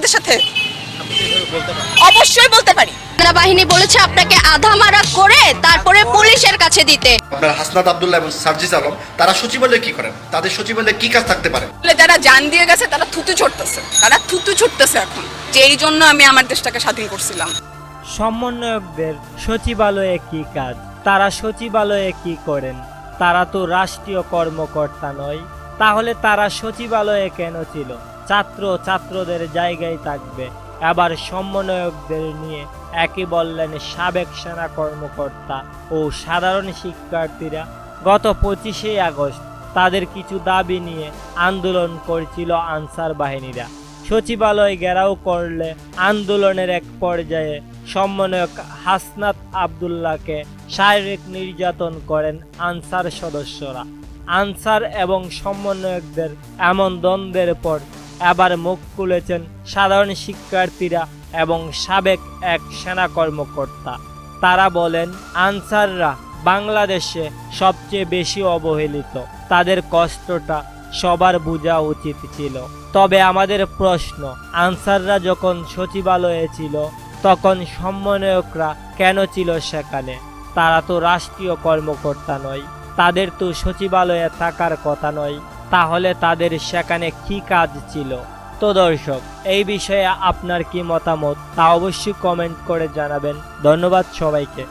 আমাদের সাথে? অবশ্যই বলতে পারি। সেনাবাহিনী বলেছে আপনাকে আধা মারা করে তারপরে পুলিশের কাছে দিতে। আপনার হাসনাত আবদুল্লাহ এবং সার্জিস আলম তারা সচিবালয়ে কি করেন? তাদের সচিবালয়ে কি কাজ থাকতে পারে? বলে যারা জান দিয়ে গেছে তারা থুতু ছুটতেছে। তারা থুতু ছুটতেছে এখন যে এই জন্য আমি আমার দেশটাকে স্বাধীন করছিলাম। সমন্বয়কদের সচিবালয়ে কি কাজ? তারা সচিবালয়ে কি করেন? তারা তো রাষ্ট্রীয় কর্মকর্তা নয়। তাহলে তারা সচিবালয়ে কেন ছিল? ছাত্র ছাত্রদের জায়গায় থাকবে। আবার সমন্বয়কদের নিয়ে একই বললেন সাবেক সেনা কর্মকর্তা ও সাধারণ শিক্ষার্থীরা, গত পঁচিশে আগস্ট তাদের কিছু দাবি নিয়ে আন্দোলন করছিল আনসার বাহিনীরা। সচিবালয় ঘেরাও করলে আন্দোলনের এক পর্যায়ে সমন্বয়ক হাসনাত আবদুল্লাহকে শারীরিক নির্যাতন করেন আনসার সদস্যরা। আনসার এবং সমন্বয়কদের এমন দ্বন্দ্বের পর এবার মুখ খুলেছেন সাধারণ শিক্ষার্থীরা এবং সাবেক এক সেনা কর্মকর্তা। তারা বলেন, আনসাররা বাংলাদেশে সবচেয়ে বেশি অবহেলিত। তাদের কষ্টটা সবার বোঝা উচিত ছিল। তবে আমাদের প্রশ্ন, আনসাররা যখন সচিবালয়ে ছিল, তখন সমন্বয়করা কেন ছিল সেখানে? তারা তো রাষ্ট্রীয় কর্মকর্তা নয়। তাদের তো সচিবালয়ে থাকার কথা নয়। তাহলে তাদের সেখানে কি কাজ ছিল? তো দর্শক, এই বিষয়ে আপনার কি মতামত তা অবশ্যই কমেন্ট করে জানাবেন। ধন্যবাদ সবাইকে।